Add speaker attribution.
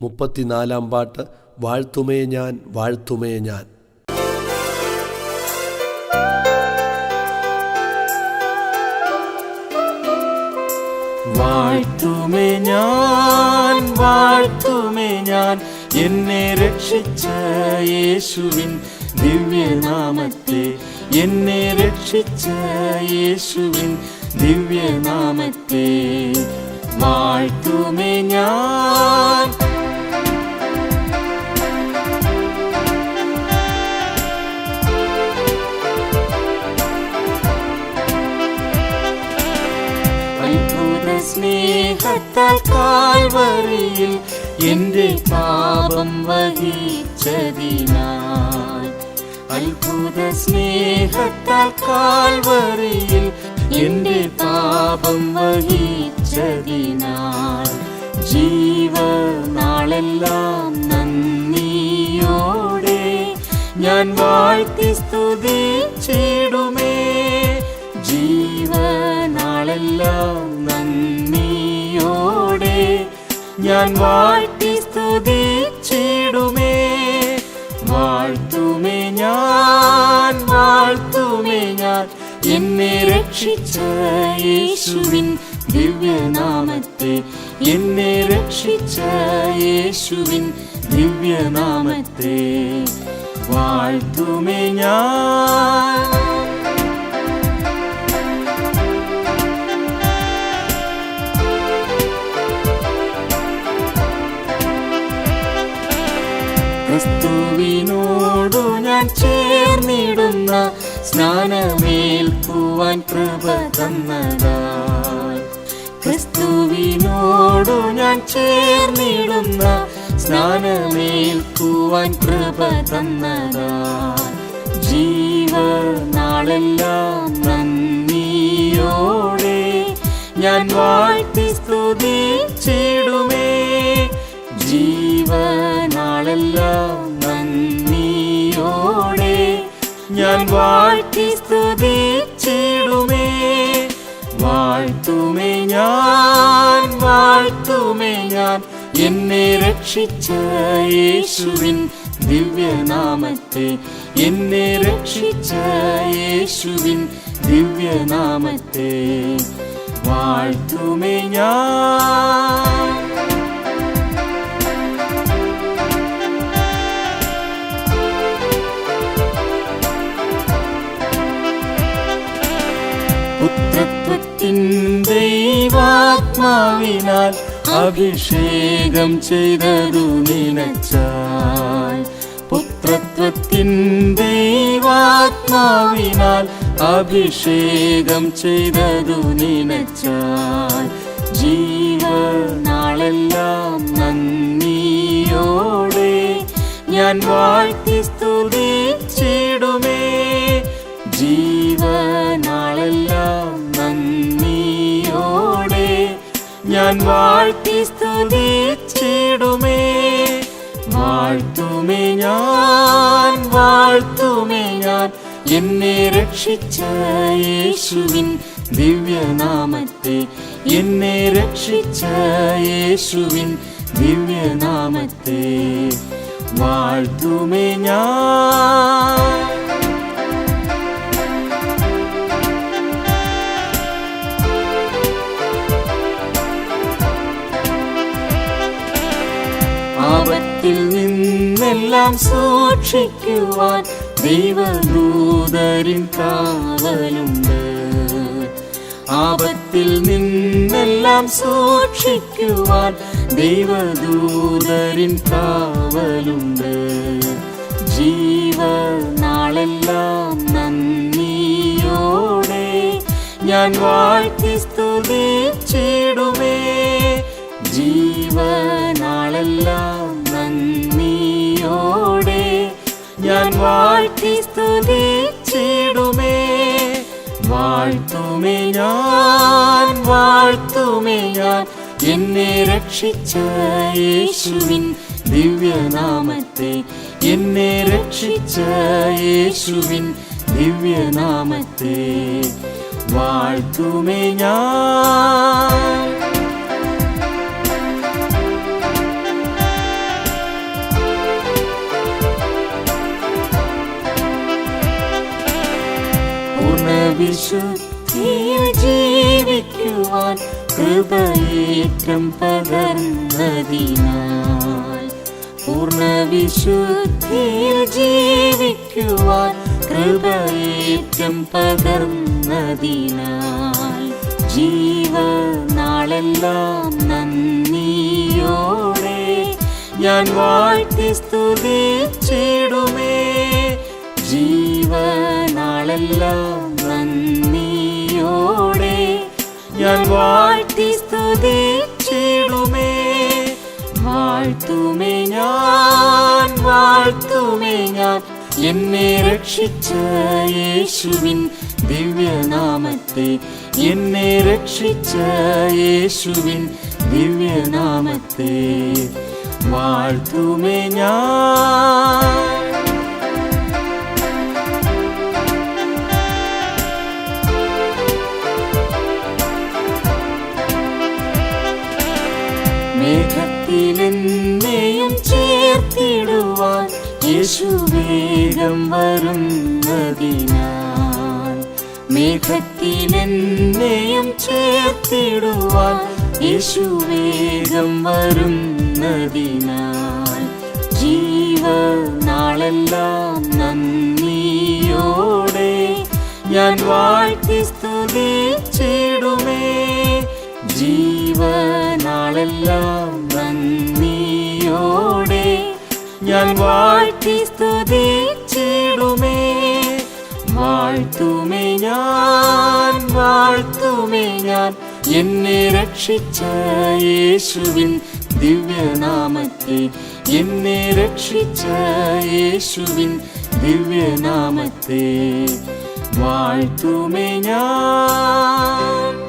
Speaker 1: മുപ്പത്തിനാലാം പാട്ട് വാഴ്ത്തുമേ ഞാൻ വാഴ്ത്തുമേ ഞാൻ
Speaker 2: വാഴ്ത്തുമേ ഞാൻ വാഴ്ത്തുമേ ഞാൻ എന്നെ രക്ഷിച്ച യേശുവിൻ ദിവ്യനാമത്തെ എന്നെ രക്ഷിച്ച യേശുവിൻ ദിവ്യനാമത്തെ സ്നേഹത്താൽ കാൽവറിയിൽ എന്റെ പാപം വഹിച്ചതിനാൽ. അത്ഭുത സ്നേഹത്താൽ കാൽവറിയിൽ എന്റെ പാപം വഹിച്ചതിനാൽ. ജീവനാളെല്ലാം നന്ദിയോടെ ഞാൻ വാഴ്ത്തി സ്തുതി ജീവനാളെല്ലാം എന്നെ രക്ഷിച്ച യേശുവിൻ ദിവ്യനാമത്തെ. എന്നെ രക്ഷിച്ച യേശുവിൻ ദിവ്യനാമത്തെ. വാഴ്ത്തുമേ ഞാൻ. ക്രിസ്തുവിനോടു ഞാൻ ചേർന്നിടുന്ന സ്നാനമേൽക്കുവാൻ കൃപ തന്നതായി ക്രിസ്തുവിനോടു ഞാൻ ചേർന്നിടുന്ന സ്നാനമേൽക്കുവാൻ കൃപ തന്നതായി ജീവനാളെല്ലാം നന്ദിയോടെ ഞാൻ വാഴ്ത്തി സ്തുതിച്ചിടുമേ. ജീവനാളെല്ലാം ഞാൻ വാഴ്ത്തി സ്തുതിച്ചിടുമേ. വാഴ്ത്തുമേ ഞാൻ വാഴ്ത്തുമേ ഞാൻ. എന്നെ രക്ഷിച്ച യേശുവിൻ ദിവ്യനാമത്തെ. എന്നെ രക്ഷിച്ച യേശുവിൻ ദിവ്യനാമത്തെ. വാഴ്ത്തുമേ ഞാൻ ദൈവാത്മാവിനാൽ അഭിഷേകം ചെയ്തതു നിനച്ചാൽ പുത്രത്വത്തിൻ ദൈവാത്മാവിനാൽ അഭിഷേകം ചെയ്തതു നിനച്ചാൽ ജീവനാളെല്ലാം നന്ദിയോടെ ഞാൻ വാഴ്ത്തി സ്തുതിച്ചിടുമേ ഞാൻ വാഴ്ത്തി സ്തുതിച്ചിടുമേ വാഴ്ത്തുമേ ഞാൻ വാഴ്ത്തുമേ ഞാൻ. എന്നെ രക്ഷിച്ച യേശുവിൻ ദിവ്യനാമത്തെ. എന്നെ രക്ഷിച്ച യേശുവിൻ ദിവ്യനാമത്തെ. വാഴ്ത്തുമേ ഞാൻ നിന്നെല്ലാം സൂക്ഷിക്കുവാൻ ദൈവദൂതരിൻ കാവലുണ്ട്. ആപത്തിൽ നിന്നെല്ലാം സൂക്ഷിക്കുവാൻ ദൈവദൂതരിൻ കാവലുണ്ട്. ജീവ നാളെല്ലാം നന്ദിയോടെ ഞാൻ വാഴ്ത്തി വാഴ്ത്തി സ്തുതിച്ചിടുമേ വാഴ്ത്തുമേ ഞാൻ വാഴ്ത്തുമേ ഞാൻ. എന്നെ രക്ഷിച്ച യേശുവിൻ ദിവ്യനാമത്തെ. എന്നെ രക്ഷിച്ച യേശുവിൻ ദിവ്യനാമത്തെ. വാഴ്ത്തുമേ ഞാൻ. കൃപയേറ്റം പകർന്നതിനാൽ. പൂർണ വിശുദ്ധിയിൽ ജീവിക്കുവാൻ കൃപയേറ്റം പകർന്നതിനാൽ. ജീവനാളെല്ലാം നന്ദിയോടെ ഞാൻ വാഴ്ത്തി സ്തുതിച്ചിടുമേ. ജീവനാളെല്ലാം എന്നെ രക്ഷിച്ച യേശുവിൻ ദിവ്യനാമത്തെ. എന്നെ രക്ഷിച്ച യേശുവിൻ ദിവ്യനാമത്തെ. വാഴ്ത്തുമേ ഞാൻ. യേശു വേഗം വരുന്നതിനാൽ മേഘത്തിലെന്നെയും ചേർത്തിടുവാൻ യേശുവേഗം വരുന്നതിനാൽ ജീവനാളെല്ലാം നന്ദിയോടെ ഞാൻ വാഴ്ത്തി സ്തുതിച്ചിടുമേ. ജീവനാളെല്ലാം നന്ദിയോടെ ഞാൻ വാഴ്ത്തി സ്തുതിച്ചിടുമേ. വാഴ്ത്തുമേ ഞാൻ വാഴ്ത്തുമേ ഞാൻ. എന്നെ രക്ഷിച്ച യേശുവിൻ ദിവ്യനാമത്തെ എന്നെ രക്ഷിച്ച യേശുവിൻ ദിവ്യനാമത്തെ വാഴ്ത്തുമേ ഞാൻ